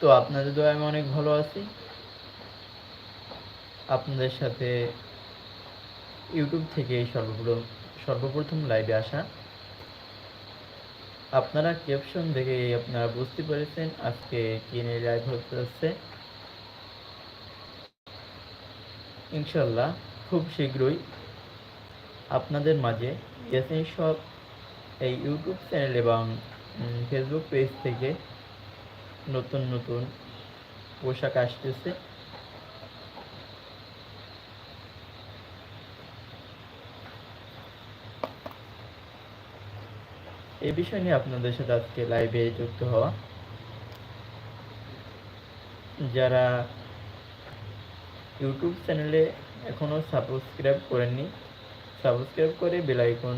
তো আপনাদের দোয়া আমি অনেক ভালো আছি। আপনাদের সাথে ইউটিউব থেকে সর্বপ্রথম সর্বপ্রথম লাইভে আসা। আপনারা ক্যাপশন দেখে আপনারা বুঝতে পেরেছেন আজকে কি নিয়ে লাইভ হতে যাচ্ছে। ইনশাল্লাহ খুব শীঘ্রই আপনাদের মাঝে ইয়াসিন সব এই ইউটিউব চ্যানেল এবং ফেসবুক পেজ থেকে নতুন নতুন পোশাক আসতেছে। এই বিষয় নিয়ে আপনাদের সাথে আজকে লাইভে যুক্ত হওয়া। যারা ইউটিউব চ্যানেলে এখনও সাবস্ক্রাইব করেননি সাবস্ক্রাইব করে বেলাইকন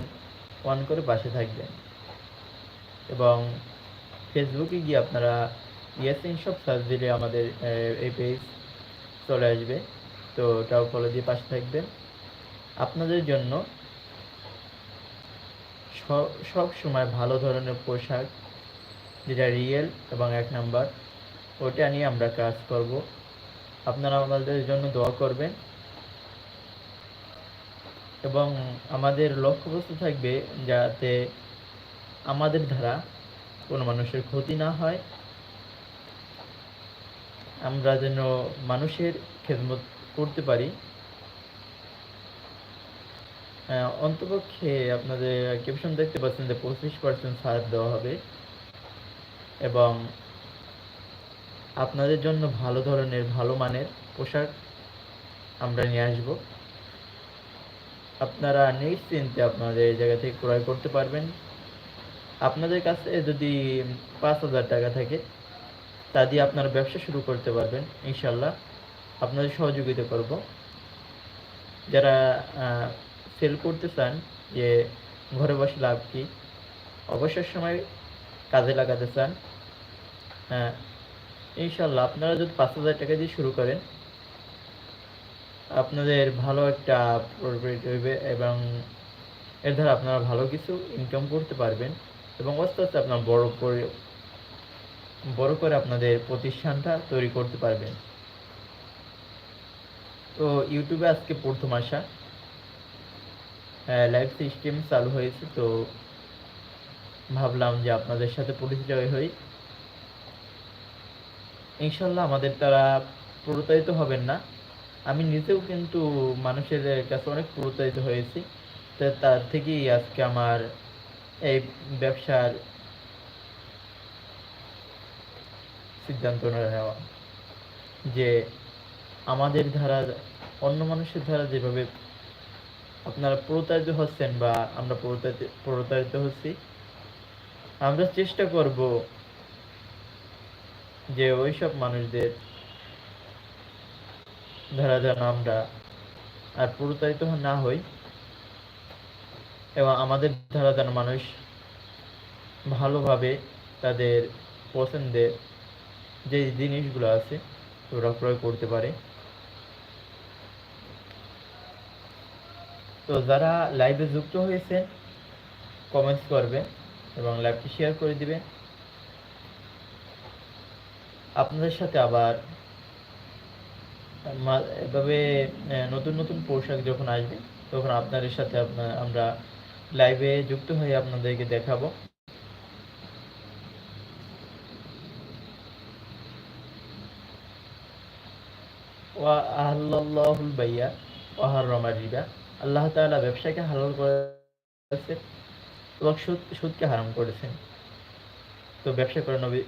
অন করে পাশে থাকবেন। এবং ফেসবুকে গিয়ে আপনারা ইয়াসিন সব সার্চ দিলে আমাদের এই পেজ চলে আসবে। তো ওটাও ফলো দিয়ে পাশে থাকবেন। আপনাদের জন্য সব সময় ভালো ধরনের পোশাক, যেটা রিয়েল এবং এক নাম্বার ওটা নিয়ে আমরা কাজ করব। আপনারা আমাদের জন্য দোয়া করবেন। এবং আমাদের লক্ষ্যবস্তু থাকবে যাতে আমাদের দ্বারা কোনো মানুষের ক্ষতি না হয়। আমরা যেন মানুষের খেদমত করতে পারি। অন্তপক্ষে আপনাদের ক্যাপশন দেখতে পাচ্ছেন যে পঁচিশ পার্সেন্ট ছাড় দেওয়া হবে এবং আপনাদের জন্য ভালো ধরনের, ভালো মানের পোশাক আমরা নিয়ে আসব। আপনারা নিশ্চিন্তে আপনাদের এই জায়গা থেকে ক্রয় করতে পারবেন। আপনাদের কাছে যদি পাঁচ হাজার টাকা থাকে তা দিয়ে আপনারা ব্যবসা শুরু করতে পারবেন ইনশাল্লাহ আপনাদের সহযোগিতা করব। যারা সেল করতে চান যে ঘরে বসে লাভ কি, অবসর সময় কাজে লাগাতে চান হ্যাঁ ইনশাল্লাহ আপনারা যদি পাঁচ হাজার টাকা দিয়ে শুরু করেন, আপনাদের ভালো একটা প্রফিট হইবে এবং এর দ্বারা আপনারা ভালো কিছু ইনকাম করতে পারবেন এবং আস্তে আস্তে আপনার বড় বড় করে আপনাদের প্রতিষ্ঠানটা তৈরি করতে পারবেন। তো ইউটিউবে আজকে প্রথম আসা। লাইভ সিস্টেম চালু হয়েছে, তো ভাবলাম যে আপনাদের সাথে পরিচিত হই। ইনশাল্লাহ আমাদের তারা প্রতারিত হবেন না। আমি নিজেও কিন্তু মানুষের কাছে অনেক প্রতারিত হয়েছি। তার থেকেই আজকে আমার এই ব্যবসার সিদ্ধান্ত নেওয়া। যে আমাদের ধারা, অন্য মানুষের ধারা যেভাবে আপনারা প্রতারিত হচ্ছেন বা আমরা প্রতারিত হচ্ছি, আমরা চেষ্টা করব যে ওইসব মানুষদের ধারা যেন আমরা আর প্রতারিত না হই এবং আমাদের ধারা যেন মানুষ ভালোভাবে তাদের পছন্দের যে জিনিসগুলো আছে, ওরা ক্রয় করতে পারে। তো যারা লাইভে যুক্ত হয়েছে কমেন্টস করবে এবং লাইভটি শেয়ার করে দিবেন। আপনাদের সাথে আবার এভাবে নতুন নতুন পোশাক যখন আসবে, তখন আপনাদের সাথে আমরা লাইভে যুক্ত হয়ে আপনাদেরকে দেখাবো। আল্লাহ ব্যবসাকে হালাল এবং সুদ, সুদকে হারাম করেছেন। তো ব্যবসা করে নবী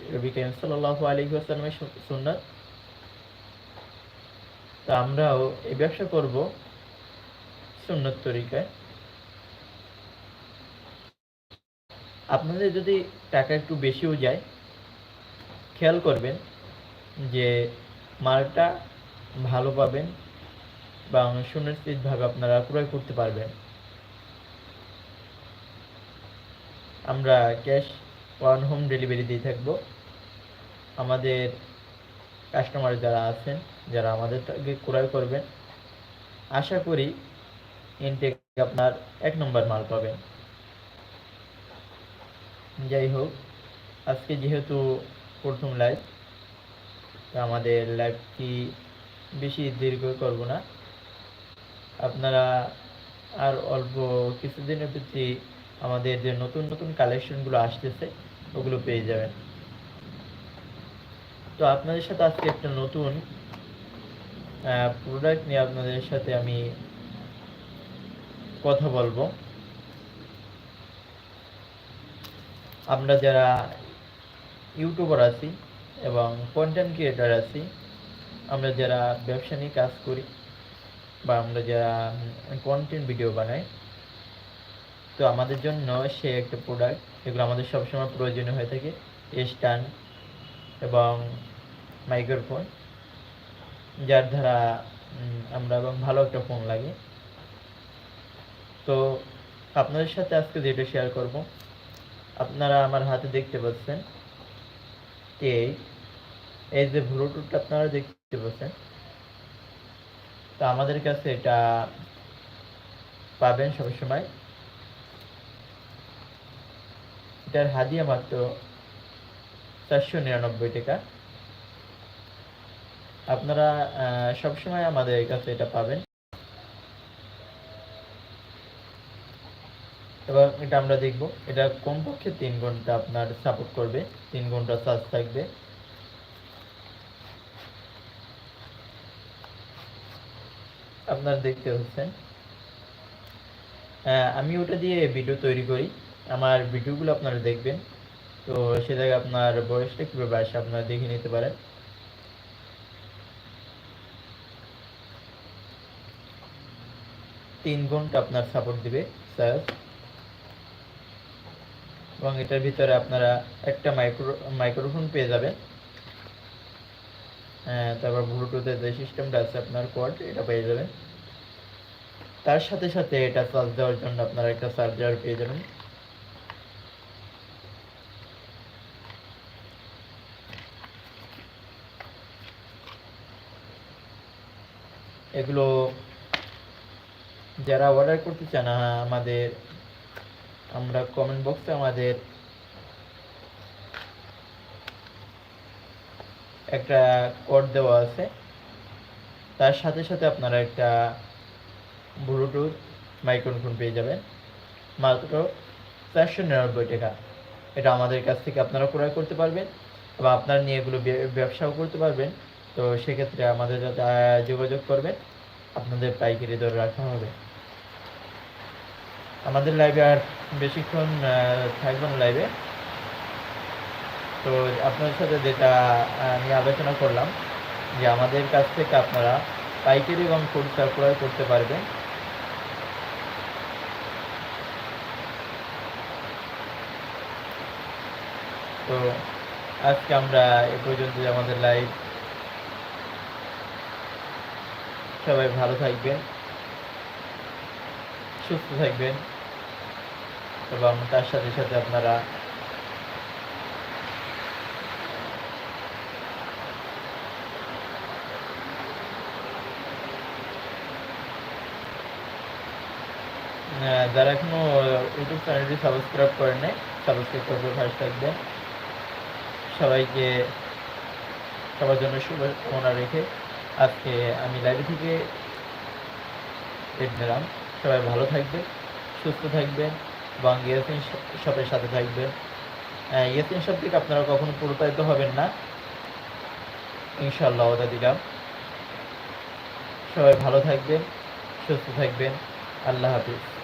তা আমরাও এই ব্যবসা করব সুন্নত তরিকায়। আপনাদের যদি টাকা একটু বেশিও যায়, খেয়াল করবেন যে মালটা ভালো পাবেন বা সুনিশ্চিতভাবে আপনারা ক্রয় করতে পারবেন। আমরা ক্যাশ অন হোম ডেলিভারি দিয়ে থাকব। আমাদের কাস্টমার যারা আছেন, যারা আমাদের থেকে ক্রয় করবেন, আশা করি ইনটেক আপনার এক নম্বর মাল পাবেন। যাই হোক, আজকে যেহেতু প্রথম লাইভ আমাদের লাইভটি বেশি দীর্ঘ করব না। আপনারা আর অল্প কিছুদিনের প্রতি আমাদের যে নতুন নতুন কালেকশনগুলো আসতেছে, ওগুলো পেয়ে যাবেন। তো আপনাদের সাথে আজকে একটা নতুন প্রোডাক্ট নিয়ে আপনাদের সাথে আমি কথা বলব। আমরা যারা ইউটিউবার আছি এবং কন্টেন্ট ক্রিয়েটার আছি আমরা যারা ব্যবসা নিয়ে কাজ করি বা আমরা যারা কন্টেন্ট ভিডিও বানাই, তো আমাদের জন্য সে একটা প্রোডাক্ট এগুলো আমাদের সবসময় প্রয়োজনীয় হয়ে থাকে। স্ট্যান্ড এবং মাইক্রোফোন যার দ্বারা আমরা এবং ভালো একটা ফোন লাগে। তো আপনাদের সাথে আজকে যেটা শেয়ার করব, আপনারা আমার হাতে দেখতে পাচ্ছেন, এই এই যে ব্লুটুথটা আপনারা দেখতে পাচ্ছেন তো আমাদের কাছে এটা পাবেন সবসময় এটার হাদিয়া মাত্র চারশো নিরানব্বই টাকা। আপনারা সবসময় আমাদের কাছে এটা পাবেন। এবং এটা আমরা দেখব। এটা কমপক্ষে তিন ঘণ্টা আপনার সাপোর্ট করবে। তিন ঘণ্টা চার্জ থাকবে। আপনার দেখতে হচ্ছেন আমি ওটা দিয়ে ভিডিও তৈরি করি। আমার ভিডিওগুলো আপনারা দেখবেন। তো সে জায়গায় আপনার বয়সটা কীভাবে আসে আপনারা দেখে নিতে পারেন। তিন ঘণ্টা আপনার সাপোর্ট দিবে স্যার এবং এটার ভিতরে আপনারা একটা মাইক্রো মাইক্রোফোন পেয়ে যাবেন। তারপর ব্লুটুথের যে সিস্টেমটা আছে আপনার কোয়াড এটা পেয়ে যাবেন। তার সাথে সাথে এটা চার্জ দেওয়ার জন্য আপনারা একটা চার্জার পেয়ে যাবেন। এগুলো যারা অর্ডার করতে চান, আমাদের, আমরা কমেন্ট বক্সে আমাদের একটা কোড দেওয়া আছে। তার সাথে সাথে আপনারা একটা ব্লুটুথ মাইক্রোফোন পেয়ে যাবেন। মাত্র চারশো নিরানব্বই টাকা। এটা আমাদের কাছ থেকে আপনারা ক্রয় করতে পারবেন এবং আপনারা নিয়ে এগুলো ব্যবসাও করতে পারবেন। তো সেক্ষেত্রে আমাদের সাথে যোগাযোগ করবেন। আপনাদের পাইকারি দর রাখা হবে। আমাদের লাইভে আর বেশিক্ষণ থাকব না লাইভে তো আপনার সাথে যেটা আমি আলোচনা করলাম, যে আমাদের কাছ থেকে আপনারা পাইকারি এবং খুচরা ক্রয় করতে পারবেন। তো আজকে আমরা এ পর্যন্ত আমাদের লাইভ সবাই ভালো থাকবেন, সুস্থ থাকবেন, এবং তার সাথে সাথে আপনারা যারা এখনও ইউটিউব চ্যানেলটি সাবস্ক্রাইব করেন নাই সাবস্ক্রাইব করবে ফার্স্ট থাকবেন সবাইকে, সবার জন্য শুভকামনা রেখে আজকে আমি লাইব্রেরি থেকে নিলাম সবাই ভালো থাকবেন, সুস্থ থাকবেন, এবং ইয়াসিন শপের সাথে থাকবেন। ইয়াসিন শপ থেকে আপনারা কখনো প্রতারিত হবেন না। ইনশাল্লাহ ওদা দিলাম। সবাই ভালো থাকবেন, সুস্থ থাকবেন। আল্লাহ হাফিজ।